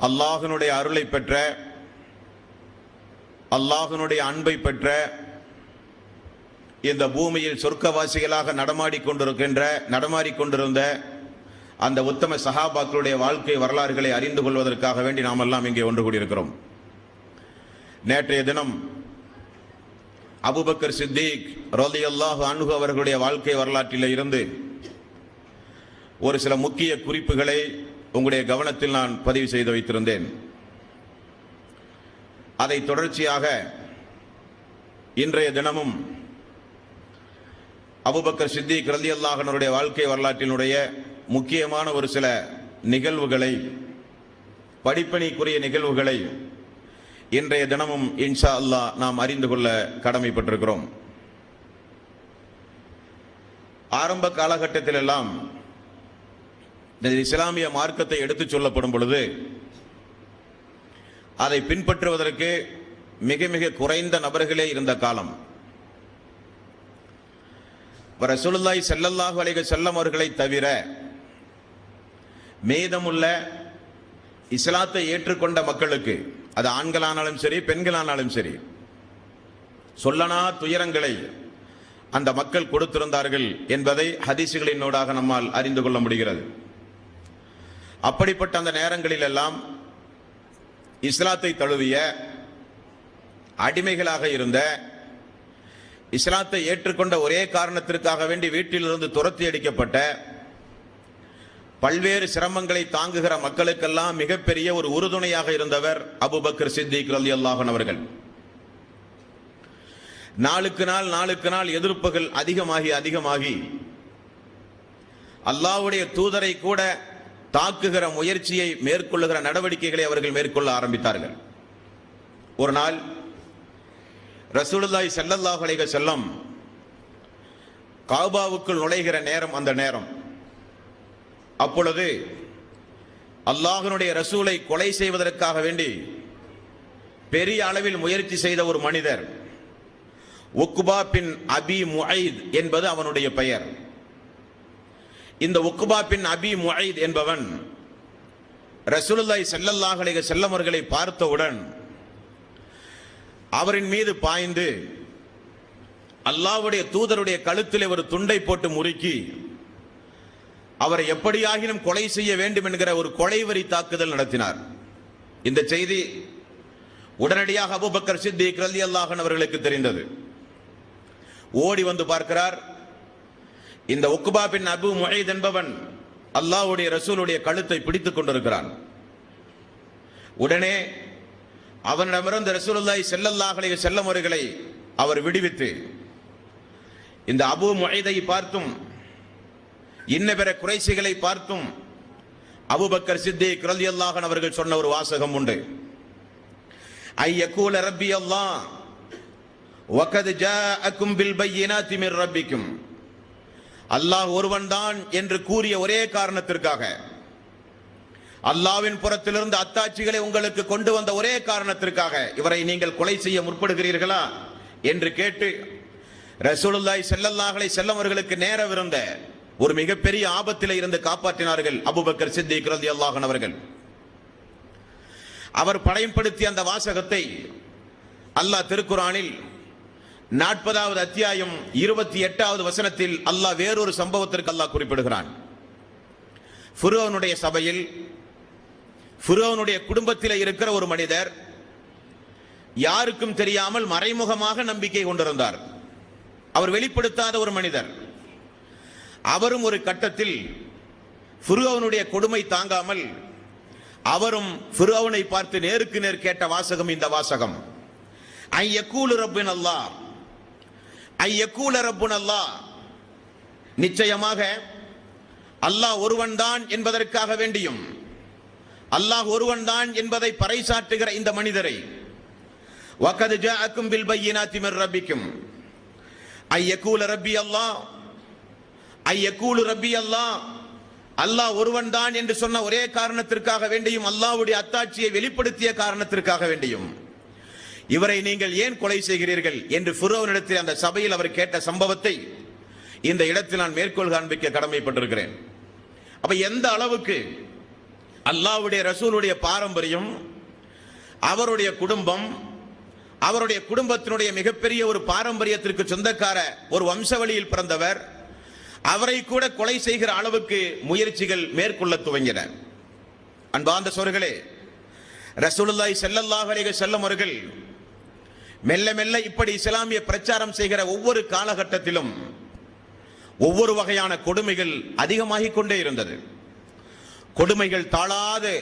அல்லாஹனுடைய அருளை பெற்ற அல்லாஹனுடைய அன்பை பெற்ற இந்த பூமியில் சொர்க்கவாசிகளாக நடமாடி கொண்டிருக்கின்ற நடமாடி கொண்டிருந்த அந்த உத்தம சஹாபாக்களுடைய வாழ்க்கை வரலாறுகளை அறிந்து கொள்வதற்காக வேண்டி நாம் எல்லாம் இங்கே ஒன்று கூடியிருக்கிறோம். நேற்றைய தினம் அபுபக்கர் சித்திக் ரலி அல்லாஹ் அவர்களுடைய வாழ்க்கை வரலாற்றில் இருந்து ஒரு சில முக்கிய குறிப்புகளை உங்களுடைய கவனத்தில் நான் பதிவு செய்து வைத்திருந்தேன். அதை தொடர்ச்சியாக இன்றைய தினமும் அபுபக்கர் சித்திக் ரலி அல்லாஹனுடைய வாழ்க்கை வரலாற்றினுடைய முக்கியமான ஒரு சில நிகழ்வுகளை படிப்பணிக்குரிய நிகழ்வுகளை இன்றைய தினமும் இன்ஷா அல்லாஹ் நாம் அறிந்து கொள்ள கடமைப்பட்டிருக்கிறோம். ஆரம்ப காலகட்டத்திலெல்லாம் இஸ்லாமிய மார்க்கத்தை எடுத்துச் சொல்லப்படும் பொழுது அதை பின்பற்றுவதற்கு மிக மிக குறைந்த நபர்களே இருந்த காலம். ரசூலுல்லாய் செல்லல்லாஹு அலைக செல்லம் அவர்களை தவிர மீதமுள்ள இஸ்லாத்தை ஏற்றுக்கொண்ட மக்களுக்கு அது ஆண்களானாலும் சரி பெண்களானாலும் சரி சொல்லனா துயரங்களை அந்த மக்கள் கொடுத்திருந்தார்கள் என்பதை ஹதீசுகளினூடாக நம்மால் அறிந்து கொள்ள முடிகிறது. அப்படிப்பட்ட அந்த நேரங்களில் எல்லாம் இஸ்லாத்தை தழுவிய அடிமைகளாக இருந்த இஸ்லாத்தை ஏற்றுக்கொண்ட ஒரே காரணத்திற்காக வேண்டி வீட்டிலிருந்து துரத்தி அடிக்கப்பட்ட பல்வேறு சிரமங்களை தாங்குகிற மக்களுக்கெல்லாம் மிகப்பெரிய ஒரு உறுதுணையாக இருந்தவர் அபுபக்கர் சித்திக் அலி அல்லாஹன் அவர்கள். நாளுக்கு நாள் நாளுக்கு நாள் எதிர்ப்புகள் அதிகமாகி அதிகமாகி அல்லாவுடைய தூதரை கூட தாக்குகிற முயற்சியை மேற்கொள்ளுகிற நடவடிக்கைகளை அவர்கள் மேற்கொள்ள ஆரம்பித்தார்கள். ஒரு நாள் ரசூலுல்லாய் ஸல்லல்லாஹு செல்லம் வஸல்லம் காபாவுக்குள் நுழைகிற நேரம் அந்த நேரம். அப்பொழுது அல்லாஹனுடைய ரசூலை கொலை செய்வதற்காக வேண்டி பெரிய அளவில் முயற்சி செய்த ஒரு மனிதர் உக்குபா பின் அபி முஐத் என்பது அவனுடைய பெயர். இந்த உக்குபா பின் அபி முஹைத் என்பவன் ரசூலுல்லாய் செல்லல்லாஹலிக செல்லமர்களை பார்த்தவுடன் அவரின் மீது பாய்ந்து அல்லாஹ்வுடைய தூதருடைய கழுத்திலே ஒரு துண்டை போட்டு முறுக்கி அவரை எப்படியாகினும் கொலை செய்ய வேண்டும் என்கிற ஒரு கொலைவரி தாக்குதல் நடத்தினார். இந்த செய்தி உடனடியாக அபூபக்கர் சித்திக் அல்லாஹன் அவர்களுக்கு தெரிந்தது. ஓடி வந்து பார்க்கிறார். இந்த உக்குபா பின் அபு முஹைத் என்பவன் அல்லாஹ்வுடைய ரசூலுடைய கழுத்தை பிடித்துக் கொண்டிருக்கிறான். உடனே அவனிடமிருந்து ரசூலுல்லாய் ஸல்லல்லாஹு அலைஹி வஸல்லம் அவர்களை அவர் விடுவித்து இந்த அபு முஹைதை பார்த்தும் இன்ன பிற குறைசிகளை பார்த்தும் அபுபக்கர் சித்தி ரலியல்லாஹு அல்லாஹன் அவர்கள் சொன்ன ஒரு வாசகம் உண்டு. ஐய கூல ரப்பி அல்லாஹ் ஜ ஜாஅக்கும் பில் பையினா திமிர் ரப்பிக்கும். அல்லாஹ் ஒருவன்தான் என்று கூறிய ஒரே காரணத்திற்காக. அல்லாவின் புறத்திலிருந்து அத்தாட்சிகளை உங்களுக்கு கொண்டு வந்த ஒரே காரணத்திற்காக இவரை நீங்கள் கொலை செய்ய முற்படுகிறீர்களா என்று கேட்டு ரசூலுல்லாய் செல்லல்லாஹலை செல்லவர்களுக்கு நேரவிருந்த ஒரு மிகப்பெரிய ஆபத்தில் இருந்து காப்பாற்றினார்கள் அபூபக்கர் சித்திக் ரதி அல்லாஹன் அவர்கள். அவர் படைப்படுத்திய அந்த வாசகத்தை அல்லாஹ் திருக்குறானில் நாற்பதாவது அத்தியாயம் இருபத்தி எட்டாவது வசனத்தில் அல்லாஹ் வேறொரு சம்பவத்திற்கு அல்லாஹ் குறிப்பிடுகிறான். ஃபுரோனுடைய சபையில் ஃபுரோனுடைய குடும்பத்தில் இருக்கிற ஒரு மனிதர் யாருக்கும் தெரியாமல் மறைமுகமாக நம்பிக்கை கொண்டிருந்தார். அவர் வெளிப்படுத்தாத ஒரு மனிதர். அவரும் ஒரு கட்டத்தில் ஃபுருவனுடைய கொடுமை தாங்காமல் அவரும் ஃபிரௌனை பார்த்து நேருக்கு நேர் கேட்ட வாசகம் இந்த வாசகம். ஐ எக்கூலு ரப்பின் அல்லாஹ் ஐயக்கூல யக்கூல ரப்புன் அல்லாஹ் நிச்சயமாக அல்லாஹ் ஒருவன்தான் என்பதற்காக வேண்டியும் அல்லாஹ் ஒருவன்தான் என்பதை பறைசாற்றுகிற இந்த மனிதரை வக்கது ஜாஅக்கும் பில் பையினாத்தி மிர் ரப்பிக்கும். ஐ யக்கூல ரப்பி அல்லாஹ் ஐ ரப்பி அல்லாஹ் அல்லாஹ் ஒருவன் தான் என்று சொன்ன ஒரே காரணத்திற்காக வேண்டியும் அல்லாஹ்வுடைய அத்தாட்சியை வெளிப்படுத்திய காரணத்திற்காக வேண்டியும். இவரை நீங்கள் ஏன் கொலை செய்கிறீர்கள் என்று ஃபிரோனிடத்தில் அந்த சபையில் அவர் கேட்ட சம்பவத்தை இந்த இடத்தில் நான் மேற்கோள் காண்பிக்க கடமைப்பட்டிருக்கிறேன். அப்ப எந்த அளவுக்கு அல்லாஹ்வுடைய ரசூலுடைய பாரம்பரியம் அவருடைய குடும்பம் அவருடைய குடும்பத்தினுடைய மிகப்பெரிய ஒரு பாரம்பரியத்திற்கு சொந்தக்கார ஒரு வம்சவழியில் பிறந்தவர் அவரை கூட கொலை செய்கிற அளவுக்கு முயற்சிகள் மேற்கொள்ள துவங்கின. அன்பார்ந்த சோர்களே ரசூலுல்லாய் ஸல்லல்லாஹு செல்லும் அவர்கள் மெல்ல மெல்ல இப்படி இஸ்லாமிய பிரச்சாரம் செய்கிற ஒவ்வொரு காலகட்டத்திலும் ஒவ்வொரு வகையான கொடுமைகள் அதிகமாகிக் கொண்டே இருந்தது. கொடுமைகள் தாழாது.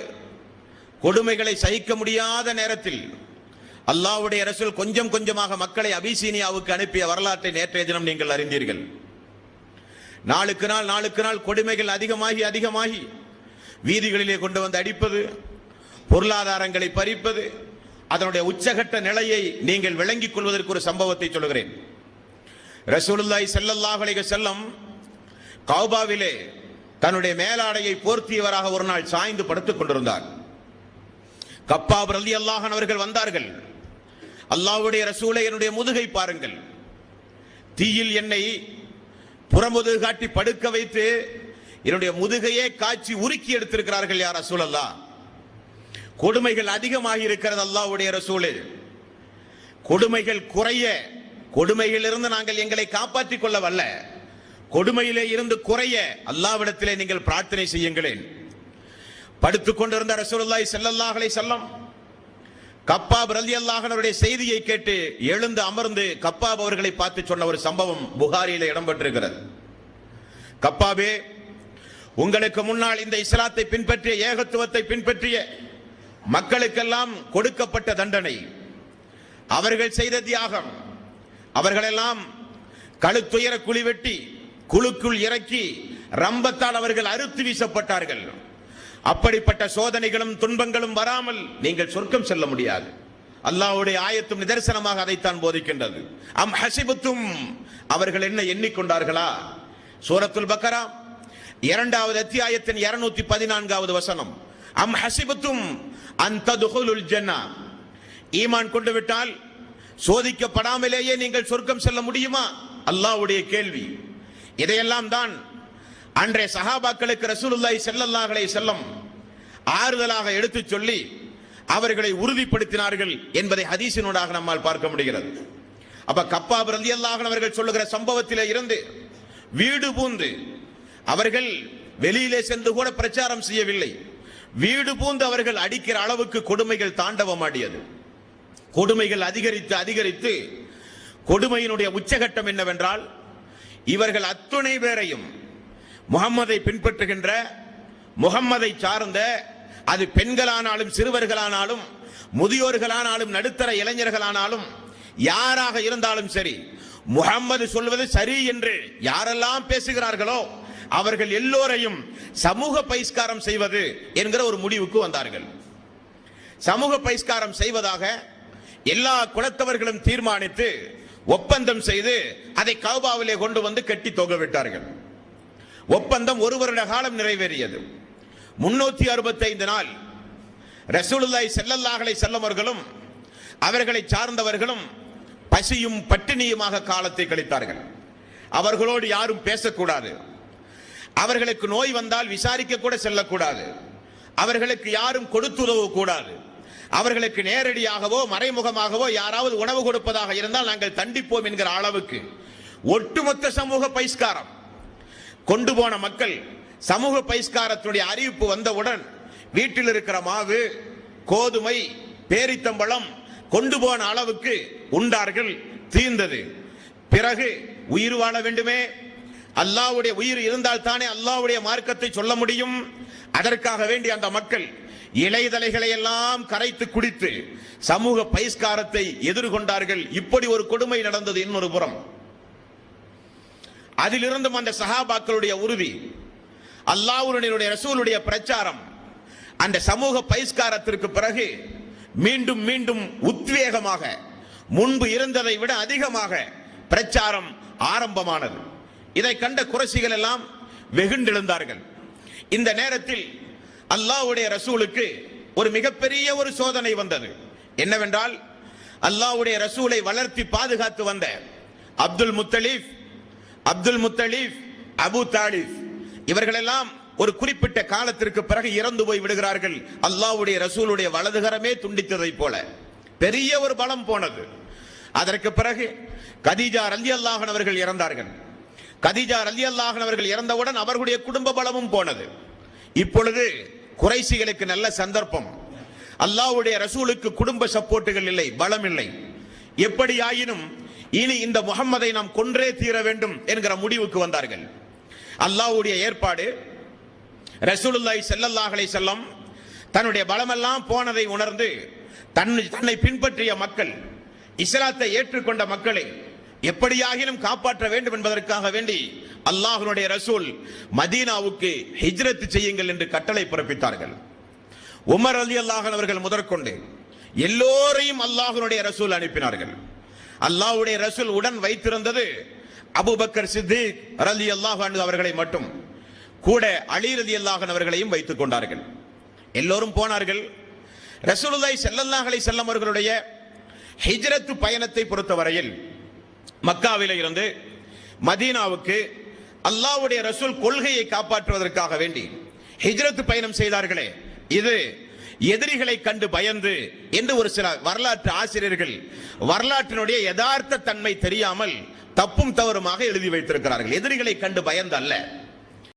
கொடுமைகளை சகிக்க முடியாத நேரத்தில் அல்லாஹ்வுடைய ரசூல் கொஞ்சம் கொஞ்சமாக மக்களை அபிசீனியாவுக்கு அனுப்பிய வரலாற்றை நேற்றைய தினம் நீங்கள் அறிந்தீர்கள். நாளுக்கு நாள் நாளுக்கு நாள் கொடுமைகள் அதிகமாகி அதிகமாகி வீதிகளிலே கொண்டு வந்து அடிப்பது பொருளாதாரங்களை பறிப்பது அதனுடைய உச்சகட்ட நிலையை நீங்கள் விளங்கிக் கொள்வதற்கு ஒரு சம்பவத்தை சொல்கிறேன் ரசூலுல்லாய் செல்லல்லாஹ் அலைஹி வஸல்லம் கௌபாவிலே தன்னுடைய மேலாடையை போர்த்தியவராக ஒரு நாள் சாய்ந்து படுத்துக் கொண்டிருந்தார். கப்பா ரலியல்லாஹு அல்லாஹன் அவர்கள் வந்தார்கள். அல்லாஹ்வுடைய ரசூலை என்னுடைய முதுகை பாருங்கள். தீயில் என்னை புறமுதுகு காட்டி படுக்க வைத்து என்னுடைய முதுகையே காய்ச்சி உருக்கி எடுத்திருக்கிறார்கள் யார் ரசூலல்லா கொடுமைகள் அதிகமாகி இருக்கிறது அல்லாவுடைய ரசூலில். கொடுமைகள் குறைய கொடுமையிலிருந்து நாங்கள் எங்களை காப்பாற்றிக் கொள்ள வல்ல. கொடுமையிலே இருந்து குறைய அல்லாவிடத்திலே நீங்கள் பிரார்த்தனை செய்யுங்களேன். படுத்துக் கொண்டிருந்த ரசூலுல்லாஹி ஸல்லல்லாஹு செல்லம் கப்பாப் ரலி அன்ஹுடைய செய்தியை கேட்டு எழுந்து அமர்ந்து கப்பாப் அவர்களை பார்த்து சொன்ன ஒரு சம்பவம் புகாரியில இடம்பெற்றிருக்கிறது. கப்பாபே உங்களுக்கு முன்னால் இந்த இஸ்லாத்தை பின்பற்றிய ஏகத்துவத்தை பின்பற்றிய மக்களுக்கெல்லாம் கொடுக்கப்பட்ட தண்டனை. அவர்கள் செய்த தியாகம் அவர்களெல்லாம் கழுத்துயர குழி வெட்டி குழுக்குள் இறக்கி ரம்பத்தால் அவர்கள் அறுத்து வீசப்பட்டார்கள். அப்படிப்பட்ட சோதனைகளும் துன்பங்களும் வராமல் நீங்கள் சொர்க்கம் செல்ல முடியாது. அல்லாஹ்வுடைய ஆயத்தும் நிதர்சனமாக அதைத்தான் போதிக்கின்றது. அம் ஹசிபுத்தும் அவர்கள் என்ன எண்ணிக்கொண்டார்களா? சூரத்துல் பக்கரா இரண்டாவது அத்தியாயத்தின் இருநூத்தி பதினான்காவது வசனம். அம் ஹசிபுத்தும் அந்த ஜன்னா ஈமான் கொண்டு விட்டால் சோதிக்கப்படாமலேயே நீங்கள் சொர்க்கம் செல்ல முடியுமா அல்லாஹ்வுடைய கேள்வி இதையெல்லாம் தான் அன்றைய சஹாபாக்களுக்கு ரசூலுல்லாய் செல்லல்லாஹலை செல்லம் ஆறுதலாக எடுத்துச் சொல்லி அவர்களை உறுதிப்படுத்தினார்கள் என்பதை ஹதீஸினூடாக நம்மால் பார்க்க முடிகிறது அப்ப கப்பா ரலியல்லாஹு அவர்கள் சொல்லுகிற சம்பவத்திலே இருந்து வீடு பூந்து அவர்கள் வெளியிலே சென்று கூட பிரச்சாரம் செய்யவில்லை வீடு பூந்து அவர்கள் அடிக்கிற அளவுக்கு கொடுமைகள் தாண்டவமாடியது. கொடுமைகள் அதிகரித்து அதிகரித்து கொடுமையினுடைய உச்சகட்டம் என்னவென்றால் இவர்கள் அத்துணை பேரையும் முகம்மதை பின்பற்றுகின்ற முகம்மதை சார்ந்த அது பெண்களானாலும் சிறுவர்களானாலும் முதியோர்களானாலும் நடுத்தர இளைஞர்களானாலும் யாராக இருந்தாலும் சரி முகம்மது சொல்வது சரி என்று யாரெல்லாம் பேசுகிறார்களோ அவர்கள் எல்லோரையும் சமூக பகிஷ்காரம் செய்வது என்கிற ஒரு முடிவுக்கு வந்தார்கள். சமூக பகிஷ்காரம் செய்வதாக எல்லா குலத்தவர்களும் தீர்மானித்து ஒப்பந்தம் செய்து அதை கௌபாவிலே கொண்டு வந்து கட்டி தொகை விட்டார்கள். ஒப்பந்தம் ஒரு வருட காலம் நிறைவேறியது. முன்னூத்தி அறுபத்தைந்து நாள் ரசூலுல்லாய் ஸல்லல்லாஹு செல்லவர்களும் அவர்களை சார்ந்தவர்களும் பசியும் பட்டினியுமாக காலத்தை கழித்தார்கள். அவர்களோடு யாரும் பேசக்கூடாது. அவர்களுக்கு நோய் வந்தால் விசாரிக்க கூட செல்லக்கூடாது. அவர்களுக்கு யாரும் கொடுத்துதவ கூடாது. அவர்களுக்கு நேரடியாகவோ மறைமுகமாகவோ யாராவது உணவு கொடுப்பதாக இருந்தால் நாங்கள் தண்டிப்போம் என்கிற அளவுக்கு. ஒட்டுமொத்த சமூக பைஸ்காரம் கொண்டு போன மக்கள் சமூக பைஸ்காரத்துடைய அறிவிப்பு வந்தவுடன் வீட்டில் இருக்கிற மாவு கோதுமை பேரித்தம்பழம் கொண்டு போன அளவுக்கு உண்டார்கள் தீர்ந்தது. பிறகு உயிர் வாழ வேண்டுமே? அல்லாவுடைய உயிர் இருந்தால் தானே அல்லாவுடைய மார்க்கத்தை சொல்ல முடியும்? அதற்காக வேண்டி அந்த மக்கள் இலைதலைகளை எல்லாம் கரைத்து குடித்து சமூக பகிஷ்காரத்தை எதிர்கொண்டார்கள். இப்படி ஒரு கொடுமை நடந்தது இன்னொரு புறம். அதிலிருந்தும் அந்த சஹாபாக்களுடைய உறுதி அல்லாவுடைய ரசூலுடைய பிரச்சாரம் அந்த சமூக பகிஷ்காரத்திற்கு பிறகு மீண்டும் மீண்டும் உத்வேகமாக முன்பு இருந்ததை விட அதிகமாக பிரச்சாரம் ஆரம்பமானது. இதை கண்ட குறைசிகள் எல்லாம் வெகுண்டெழுந்தார்கள். இந்த நேரத்தில் அல்லாஹ்வுடைய ரசூலுக்கு ஒரு மிகப்பெரிய ஒரு சோதனை வந்தது. என்னவென்றால் அல்லாஹ்வுடைய ரசூலை வளர்த்தி பாதுகாத்து வந்த அப்துல் முத்தலீப் அப்துல் முத்தலீப் அபு தாலிப் இவர்களெல்லாம் ஒரு குறிப்பிட்ட காலத்திற்கு பிறகு இறந்து போய் விடுகிறார்கள். அல்லாவுடைய ரசூலுடைய வலதுகரமே துண்டித்ததைப் போல. பெரிய ஒரு பலம் போனது. அதற்கு பிறகு கதீஜா ரல்லி அல்லாஹன் அவர்கள் இறந்தார்கள். கதிஜா ரலி அல்லாஹன் அவர்கள் இறந்தவுடன் அவர்களுடைய குடும்ப பலமும் போனது. இப்பொழுது குறைசிகளுக்கு நல்ல சந்தர்ப்பம். அல்லாஹ்வுடைய ரசூலுக்கு குடும்ப சப்போர்ட்டுகள் இல்லை பலம் இல்லை. எப்படி ஆயினும் இனி இந்த முகம்மதை நாம் கொன்றே தீர வேண்டும் என்கிற முடிவுக்கு வந்தார்கள். அல்லாஹ்வுடைய ஏற்பாடு ரசூலுல்லாய் செல்லல்லாஹலை செல்லம் தன்னுடைய பலமெல்லாம் போனதை உணர்ந்து தன் தன்னை பின்பற்றிய மக்கள் இஸ்லாத்தை ஏற்றுக்கொண்ட மக்களை எப்படியாகினும் காப்பாற்ற வேண்டும் என்பதற்காக வேண்டி அல்லாஹனுடைய ரசூல் மதீனாவுக்கு ஹிஜ்ரத் செய்யுங்கள் என்று கட்டளை பிறப்பித்தார்கள். உமர் அலி அல்லாஹன் அவர்கள் முதற்கொண்டு எல்லோரையும் அல்லாஹனுடைய ரசூல் அனுப்பினார்கள். அல்லாஹுடைய ரசூல் உடன் வைத்திருந்தது அபுபக்கர் சித்திக் ரலி அல்லாஹ் அவர்களை மட்டும். கூட அலி ரதி அல்லாஹன் அவர்களையும் வைத்துக் கொண்டார்கள். எல்லோரும் போனார்கள். ரசூலுல்லாய் செல்லல்லாஹலை செல்லம் அவர்களுடைய ஹிஜ்ரத்து பயணத்தை பொறுத்தவரையில் மக்காவில இருந்து மதீனாவுக்கு அல்லாவுடைய ரசூல் கொள்கையை காப்பாற்றுவதற்காக வேண்டி ஹிஜ்ரத் பயணம் செய்தார்களே இது எதிரிகளை கண்டு பயந்து என்று ஒரு சில வரலாற்று ஆசிரியர்கள் வரலாற்றினுடைய யதார்த்த தன்மை தெரியாமல் தப்பும் தவறுமாக எழுதி வைத்திருக்கிறார்கள். எதிரிகளை கண்டு பயந்து அல்ல.